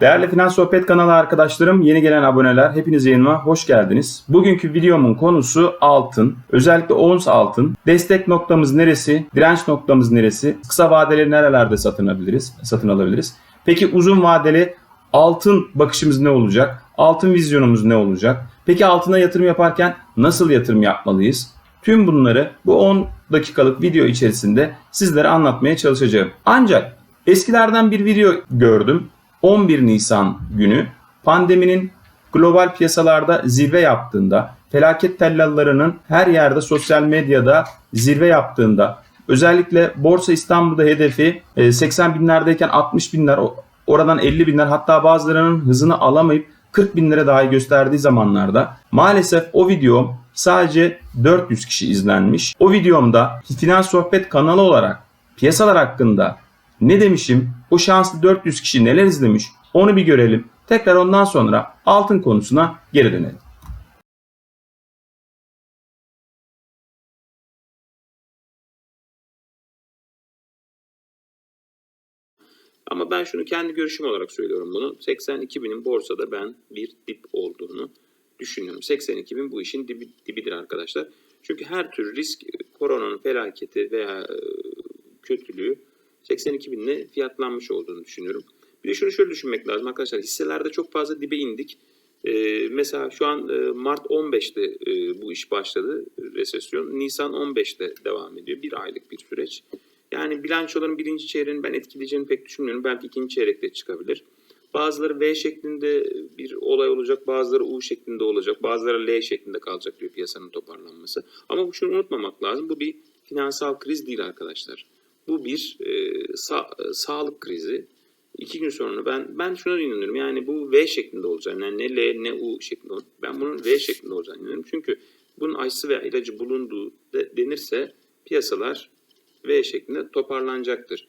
Değerli Finans Sohbet kanalı arkadaşlarım, yeni gelen aboneler hepiniz yayınıma hoş geldiniz. Bugünkü videomun konusu altın. Özellikle ons altın. Destek noktamız neresi? Direnç noktamız neresi? Kısa vadeli nerelerde satın alabiliriz? Satın alabiliriz. Peki uzun vadeli altın bakışımız ne olacak? Altın vizyonumuz ne olacak? Peki altına yatırım yaparken nasıl yatırım yapmalıyız? Tüm bunları bu 10 dakikalık video içerisinde sizlere anlatmaya çalışacağım. Ancak eskilerden bir video gördüm. 11 Nisan günü pandeminin global piyasalarda zirve yaptığında, felaket tellallarının her yerde sosyal medyada zirve yaptığında, özellikle Borsa İstanbul'da hedefi e, 80 binlerdeyken 60 binler, oradan 50 binler hatta bazılarının hızını alamayıp 40 binlere dahi gösterdiği zamanlarda maalesef o videom sadece 400 kişi izlenmiş. O videomda Finans Sohbet kanalı olarak piyasalar hakkında ne demişim? O şanslı 400 kişi neler izlemiş? Onu bir görelim. Tekrar ondan sonra altın konusuna geri dönelim. Ama ben şunu kendi görüşüm olarak söylüyorum bunu. 82 binin borsada ben bir dip olduğunu düşünüyorum. 82 bin bu işin dibi, dibidir arkadaşlar. Çünkü her tür risk, koronanın felaketi veya e, kötülüğü 82 binle fiyatlanmış olduğunu düşünüyorum. Bir de şunu şöyle düşünmek lazım arkadaşlar. Hisselerde çok fazla dibe indik. E, mesela şu an e, Mart 15'te e, bu iş başladı resesyon. Nisan 15'te devam ediyor. Bir aylık bir süreç. Yani bilançoların birinci çeyreğini ben etkileyeceğini pek düşünmüyorum. Belki ikinci çeyrekte çıkabilir. Bazıları V şeklinde bir olay olacak, bazıları U şeklinde olacak, bazıları L şeklinde kalacak diyor piyasanın toparlanması. Ama şunu unutmamak lazım. Bu bir finansal kriz değil arkadaşlar. Bu bir e, sa- e, sağlık krizi. İki gün sonra ben ben şuna inanıyorum. Yani bu V şeklinde olacağını, yani ne L ne U şeklinde olacak. Ben bunun V şeklinde olacağını inanıyorum. Çünkü bunun aşısı veya ilacı bulunduğu de, denirse piyasalar V şeklinde toparlanacaktır.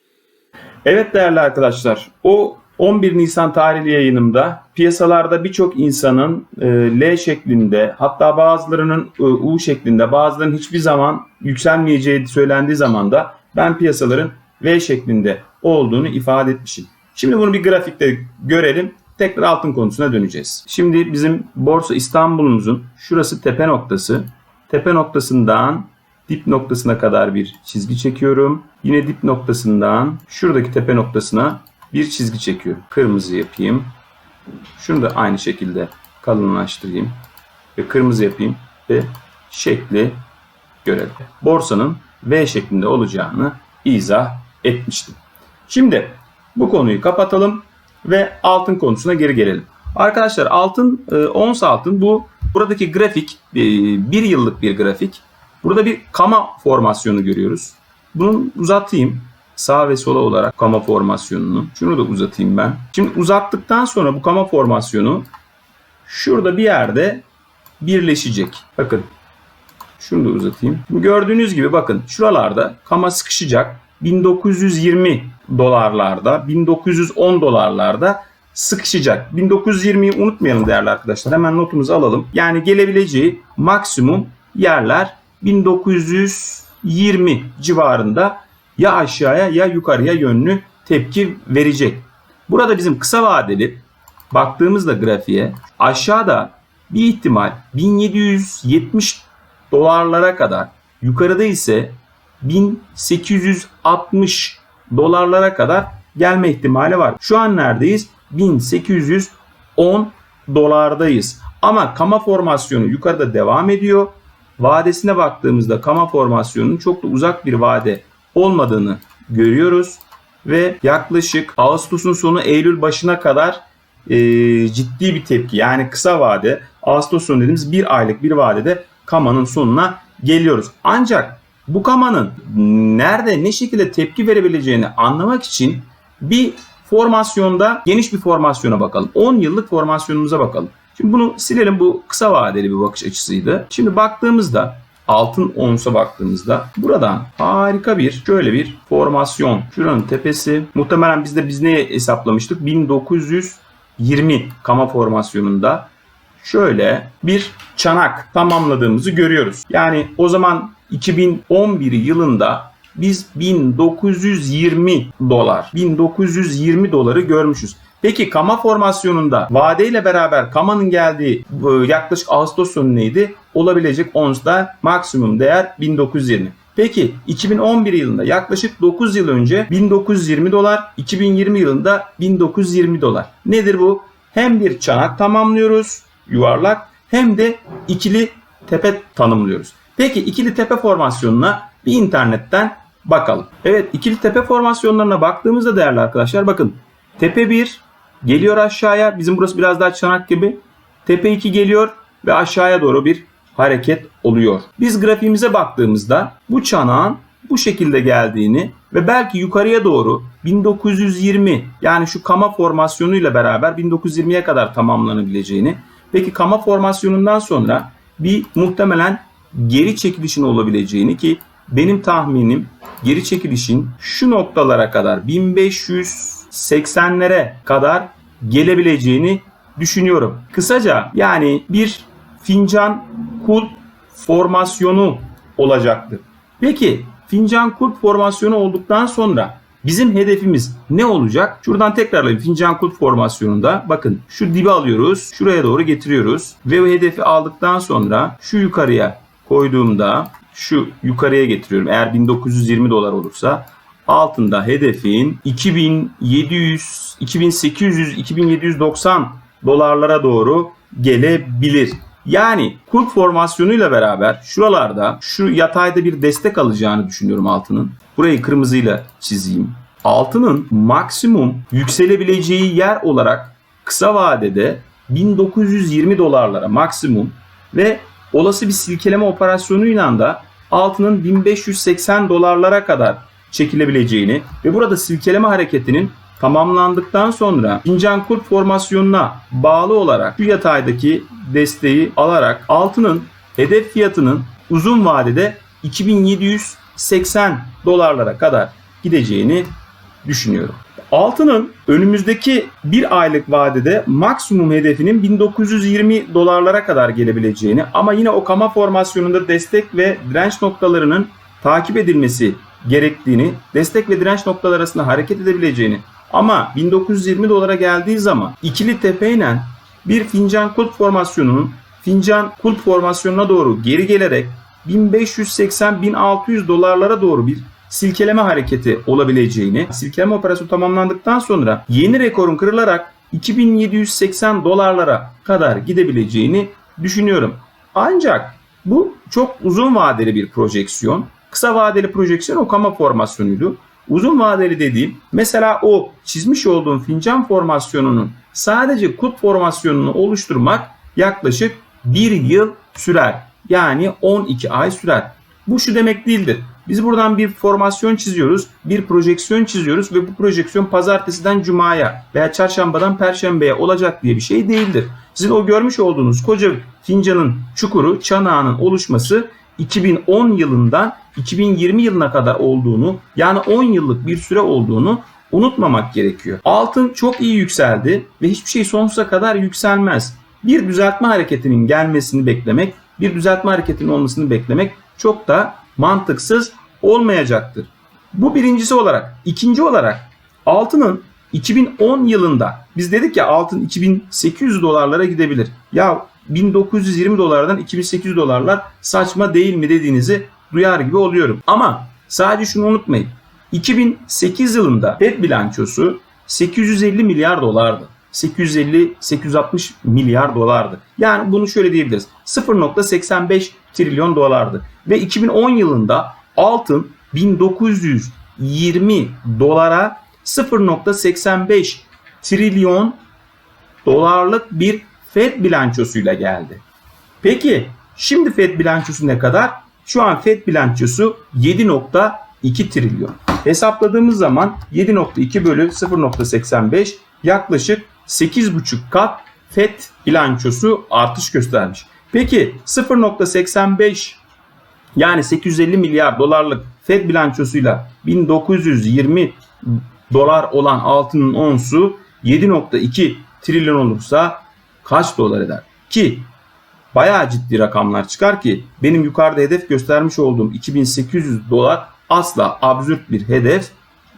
Evet değerli arkadaşlar, o 11 Nisan tarihli yayınımda piyasalarda birçok insanın e, L şeklinde hatta bazılarının e, U şeklinde bazılarının hiçbir zaman yükselmeyeceği söylendiği zaman da ben piyasaların V şeklinde olduğunu ifade etmişim. Şimdi bunu bir grafikte görelim. Tekrar altın konusuna döneceğiz. Şimdi bizim Borsa İstanbul'umuzun şurası tepe noktası. Tepe noktasından dip noktasına kadar bir çizgi çekiyorum. Yine dip noktasından şuradaki tepe noktasına bir çizgi çekiyorum. Kırmızı yapayım. Şunu da aynı şekilde kalınlaştırayım. Ve kırmızı yapayım. Ve şekli görelim. Borsanın V şeklinde olacağını izah etmiştim. Şimdi bu konuyu kapatalım ve altın konusuna geri gelelim. Arkadaşlar altın, e, ons altın bu buradaki grafik e, bir yıllık bir grafik. Burada bir kama formasyonu görüyoruz. Bunu uzatayım. Sağ ve sola olarak kama formasyonunu. Şunu da uzatayım ben. Şimdi uzattıktan sonra bu kama formasyonu şurada bir yerde birleşecek. Bakın şunu da uzatayım. Gördüğünüz gibi bakın şuralarda kama sıkışacak. 1920 dolarlarda, 1910 dolarlarda sıkışacak. 1920'yi unutmayalım değerli arkadaşlar. Hemen notumuzu alalım. Yani gelebileceği maksimum yerler 1920 civarında ya aşağıya ya yukarıya yönlü tepki verecek. Burada bizim kısa vadeli baktığımızda grafiğe aşağıda bir ihtimal 1770 dolarlara kadar yukarıda ise 1860 dolarlara kadar gelme ihtimali var. Şu an neredeyiz? 1810 dolardayız. Ama kama formasyonu yukarıda devam ediyor. Vadesine baktığımızda kama formasyonunun çok da uzak bir vade olmadığını görüyoruz. Ve yaklaşık Ağustos'un sonu Eylül başına kadar e, ciddi bir tepki yani kısa vade Ağustos sonu dediğimiz bir aylık bir vadede kamanın sonuna geliyoruz. Ancak bu kamanın nerede ne şekilde tepki verebileceğini anlamak için bir formasyonda geniş bir formasyona bakalım. 10 yıllık formasyonumuza bakalım. Şimdi bunu silelim bu kısa vadeli bir bakış açısıydı. Şimdi baktığımızda altın onsa baktığımızda buradan harika bir şöyle bir formasyon. Şuranın tepesi muhtemelen biz de biz neye hesaplamıştık? 1920 kama formasyonunda şöyle bir çanak tamamladığımızı görüyoruz. Yani o zaman 2011 yılında biz 1920 dolar, 1920 doları görmüşüz. Peki kama formasyonunda vadeyle beraber kamanın geldiği e, yaklaşık Ağustos sonu neydi? Olabilecek onsta maksimum değer 1920. Peki 2011 yılında yaklaşık 9 yıl önce 1920 dolar, 2020 yılında 1920 dolar. Nedir bu? Hem bir çanak tamamlıyoruz yuvarlak hem de ikili tepe tanımlıyoruz. Peki ikili tepe formasyonuna bir internetten bakalım. Evet ikili tepe formasyonlarına baktığımızda değerli arkadaşlar bakın tepe 1 geliyor aşağıya bizim burası biraz daha çanak gibi. Tepe 2 geliyor ve aşağıya doğru bir hareket oluyor. Biz grafiğimize baktığımızda bu çanağın bu şekilde geldiğini ve belki yukarıya doğru 1920 yani şu kama formasyonuyla beraber 1920'ye kadar tamamlanabileceğini peki kama formasyonundan sonra bir muhtemelen geri çekilişin olabileceğini ki benim tahminim geri çekilişin şu noktalara kadar 1580'lere kadar gelebileceğini düşünüyorum. Kısaca yani bir fincan kulp formasyonu olacaktır. Peki fincan kulp formasyonu olduktan sonra bizim hedefimiz ne olacak? Şuradan tekrarlayayım. Fincan kulp formasyonunda bakın şu dibi alıyoruz. Şuraya doğru getiriyoruz. Ve o hedefi aldıktan sonra şu yukarıya koyduğumda şu yukarıya getiriyorum. Eğer 1920 dolar olursa altında hedefin 2700, 2800, 2790 dolarlara doğru gelebilir. Yani kulp formasyonuyla beraber şuralarda şu yatayda bir destek alacağını düşünüyorum altının. Burayı kırmızıyla çizeyim. Altının maksimum yükselebileceği yer olarak kısa vadede 1920 dolarlara maksimum ve olası bir silkeleme operasyonuyla da altının 1580 dolarlara kadar çekilebileceğini ve burada silkeleme hareketinin tamamlandıktan sonra fincan kulp formasyonuna bağlı olarak şu yataydaki desteği alarak altının hedef fiyatının uzun vadede 2780 dolarlara kadar gideceğini düşünüyorum. Altının önümüzdeki bir aylık vadede maksimum hedefinin 1920 dolarlara kadar gelebileceğini ama yine o kama formasyonunda destek ve direnç noktalarının takip edilmesi gerektiğini, destek ve direnç noktaları arasında hareket edebileceğini ama 1920 dolara geldiği zaman ikili tepeyle bir fincan kulp formasyonunun fincan kulp formasyonuna doğru geri gelerek 1580-1600 dolarlara doğru bir silkeleme hareketi olabileceğini, silkeleme operasyonu tamamlandıktan sonra yeni rekorun kırılarak 2780 dolarlara kadar gidebileceğini düşünüyorum. Ancak bu çok uzun vadeli bir projeksiyon. Kısa vadeli projeksiyon okama formasyonuydu. Uzun vadeli dediğim mesela o çizmiş olduğum fincan formasyonunun sadece kut formasyonunu oluşturmak yaklaşık bir yıl sürer. Yani 12 ay sürer. Bu şu demek değildir. Biz buradan bir formasyon çiziyoruz, bir projeksiyon çiziyoruz ve bu projeksiyon pazartesiden cumaya veya çarşambadan perşembeye olacak diye bir şey değildir. Sizin o görmüş olduğunuz koca fincanın çukuru, çanağının oluşması 2010 yılından 2020 yılına kadar olduğunu yani 10 yıllık bir süre olduğunu unutmamak gerekiyor. Altın çok iyi yükseldi ve hiçbir şey sonsuza kadar yükselmez. Bir düzeltme hareketinin gelmesini beklemek, bir düzeltme hareketinin olmasını beklemek çok da mantıksız olmayacaktır. Bu birincisi olarak. ikinci olarak altının 2010 yılında biz dedik ya altın 2800 dolarlara gidebilir. Ya 1920 dolardan 2800 dolarlar saçma değil mi dediğinizi duyar gibi oluyorum. Ama sadece şunu unutmayın. 2008 yılında Fed bilançosu 850 milyar dolardı. 850-860 milyar dolardı. Yani bunu şöyle diyebiliriz. 0.85 trilyon dolardı. Ve 2010 yılında altın 1920 dolara 0.85 trilyon dolarlık bir Fed bilançosuyla geldi. Peki şimdi Fed bilançosu ne kadar? Şu an Fed bilançosu 7.2 trilyon. Hesapladığımız zaman 7.2 bölü 0.85 yaklaşık 8.5 kat FED bilançosu artış göstermiş. Peki 0.85 yani 850 milyar dolarlık FED bilançosuyla 1920 dolar olan altının onsu 7.2 trilyon olursa kaç dolar eder? Ki bayağı ciddi rakamlar çıkar ki benim yukarıda hedef göstermiş olduğum 2800 dolar asla absürt bir hedef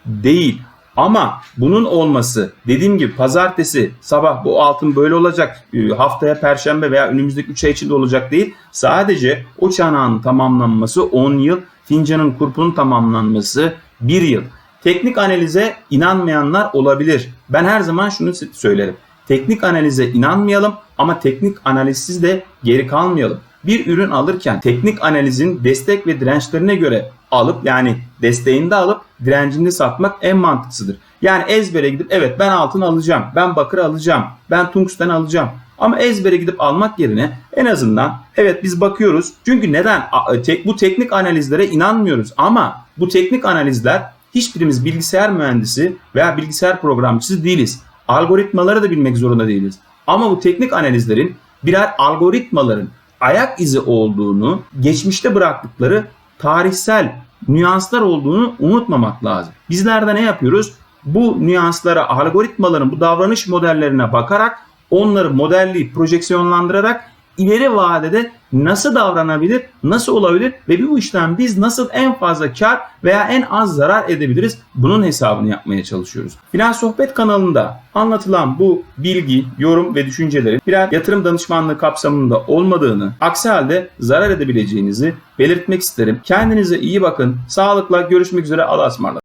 değil. Ama bunun olması dediğim gibi pazartesi sabah bu altın böyle olacak e, haftaya perşembe veya önümüzdeki 3 ay içinde olacak değil. Sadece o çanağın tamamlanması 10 yıl fincanın kurpunun tamamlanması 1 yıl. Teknik analize inanmayanlar olabilir. Ben her zaman şunu söylerim. Teknik analize inanmayalım ama teknik analizsiz de geri kalmayalım. Bir ürün alırken teknik analizin destek ve dirençlerine göre alıp yani desteğinde alıp direncinde satmak en mantıksıdır. Yani ezbere gidip evet ben altın alacağım, ben bakır alacağım, ben tungsten alacağım. Ama ezbere gidip almak yerine en azından evet biz bakıyoruz. Çünkü neden? Tek- Bu teknik analizlere inanmıyoruz ama bu teknik analizler hiçbirimiz bilgisayar mühendisi veya bilgisayar programcısı değiliz. Algoritmaları da bilmek zorunda değiliz. Ama bu teknik analizlerin birer algoritmaların ayak izi olduğunu, geçmişte bıraktıkları tarihsel nüanslar olduğunu unutmamak lazım. Bizler de ne yapıyoruz? Bu nüanslara, algoritmaların bu davranış modellerine bakarak onları modelleyip projeksiyonlandırarak ileri vadede nasıl davranabilir, nasıl olabilir ve bu işten biz nasıl en fazla kar veya en az zarar edebiliriz bunun hesabını yapmaya çalışıyoruz. Finans Sohbet kanalında anlatılan bu bilgi, yorum ve düşüncelerin birer yatırım danışmanlığı kapsamında olmadığını, aksi halde zarar edebileceğinizi belirtmek isterim. Kendinize iyi bakın. Sağlıkla görüşmek üzere. Allah'a ısmarladık.